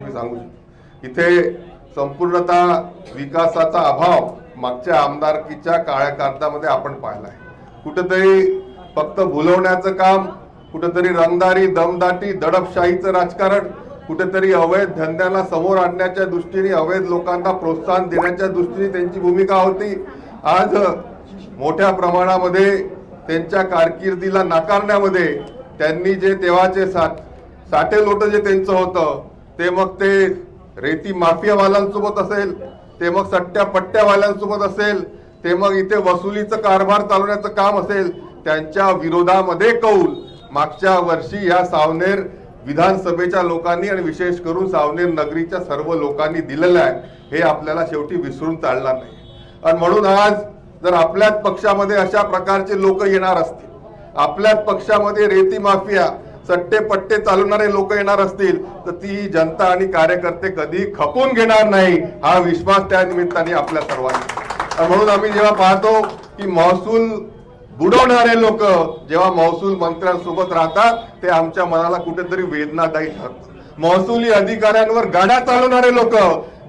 मी सांगू शकतो. इथे संपूर्णतः विकासाचा अभाव मागच्या आमदारकीच्या काळ्या आपण पाहिला आहे. कुठेतरी फक्त भुलवण्याचं काम कुठेतरी रंगदारी दमदाटी दडपशाहीचं राजकारण कुठेतरी अवैध धंद्याला समोर आणण्याच्या दृष्टीने अवैध लोकांना प्रोत्साहन देण्याच्या दृष्टीने त्यांची भूमिका होती. आज मोठ्या प्रमाणामध्ये त्यांच्या कारकिर्दीला नाकारण्यामध्ये त्यांनी जे तेव्हाचे साठ साठे लोट जे त्यांचं होतं ते मग ते रेती माफियावाल्यांसोबत असेल ते मग सट्ट्या पट्ट्यावाल्यांसोबत असेल ते मग इथे वसुलीचं कारभार चालवण्याचं काम असेल त्यांच्या विरोधामध्ये कौल. मागच्या वर्षी या सावनेर विधानसभेच्या लोकांनी आणि विशेष करून सावनेर नगरीच्या सर्व लोकांनी दिलेलं आहे हे आपल्याला शेवटी विसरून चालणार नाही. आणि म्हणून आज जर आपल्याच पक्षामध्ये अशा प्रकारचे लोक येणार असतील आपल्याच पक्षामध्ये रेती माफिया सट्टे पट्टे चालवणारे लोक येणार असतील तर ती जनता आणि कार्यकर्ते कधी खपून घेणार नाही हा विश्वास त्या निमित्ताने आपल्या सर्वांनी. तर म्हणून आम्ही जेव्हा पाहतो की महसूल बुडवणारे लोक जेव्हा महसूल मंत्र्यांसोबत राहतात ते आमच्या मनाला कुठेतरी वेदनादायी ठरतं महसुली अधिकाऱ्यांवर गाड्या चालवणारे लोक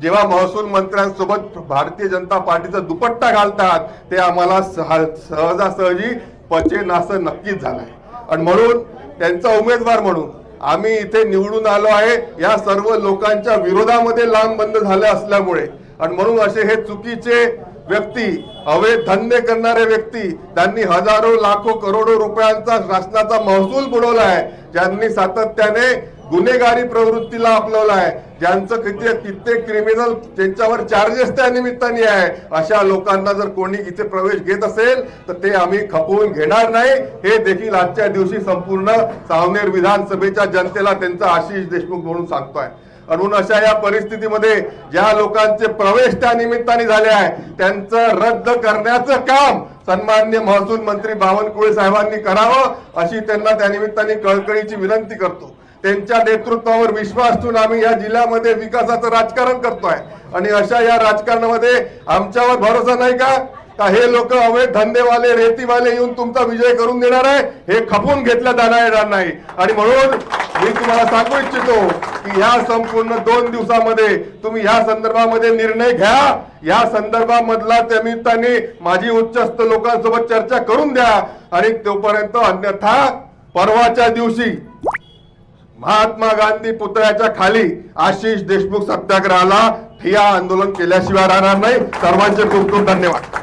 जेव्हा महसूल मंत्र्यांसोबत भारतीय जनता पार्टीचा दुपट्टा घालतात ते आम्हाला सहजासहजी पचेन असं नक्कीच झालंय. आणि म्हणून त्यांचा उमेदवार म्हणून. आम्ही इथे निवडून आलो आहे. या सर्व लोकांच्या विरोधामध्ये लांब बंद झाले असल्यामुळे. आणि म्हणून असे हे चुकीचे व्यक्ती अवैध धंदे करणारे व्यक्ती त्यांनी हजारो लाखो करोडो रुपयांचा शासनाचा महसूल बुडवलाय ज्यांनी सातत्याने गुन्हेगारी प्रवृत्तीला आपलवलाय ज्यांचं किती कित्येक क्रिमिनल त्यांच्यावर चार्जेस त्या निमित्ताने आहे. अशा लोकांना जर कोणी इथे प्रवेश घेत असेल तर ते आम्ही खपवून घेणार नाही. हे देखील आजच्या दिवशी संपूर्ण सावनेर विधानसभेच्या जनतेला त्यांचा आशिष देशमुख म्हणून सांगतोय. म्हणून अशा या परिस्थितीमध्ये ज्या लोकांचे प्रवेश त्या निमित्ताने झाले आहे त्यांचं रद्द करण्याचं काम सन्मान्य महसूल मंत्री बावनकुळे साहेबांनी करावं अशी त्यांना त्या निमित्ताने कळकळीची विनंती करतो. त्यांच्या नेतृत्वावर विश्वास ठेवून आम्ही या जिल्ह्यामध्ये विकासाचं राजकारण करतोय. आणि अशा या राजकारणामध्ये आमच्यावर भरोसा नाही का? का हे लोक अवैध धंदेवाले रेतीवाले येऊन तुमचा विजय करून देणार आहे? हे खपून घेतल्या जाणार येणार नाही आणि म्हणून मी तुम्हाला सांगू इच्छितो की ह्या संपूर्ण दोन दिवसामध्ये तुम्ही ह्या संदर्भामध्ये निर्णय घ्या. या संदर्भामधला त्या निमित्ताने माझी उच्चस्त लोकांसोबत चर्चा करून द्या. आणि तोपर्यंत अन्यथा परवाच्या दिवशी महात्मा गांधी पुतळ्याच्या खाली आशिष देशमुख सत्याग्रहाला ठिया आंदोलन केल्याशिवाय राहणार नाही. सर्वांचे खूप खूप धन्यवाद.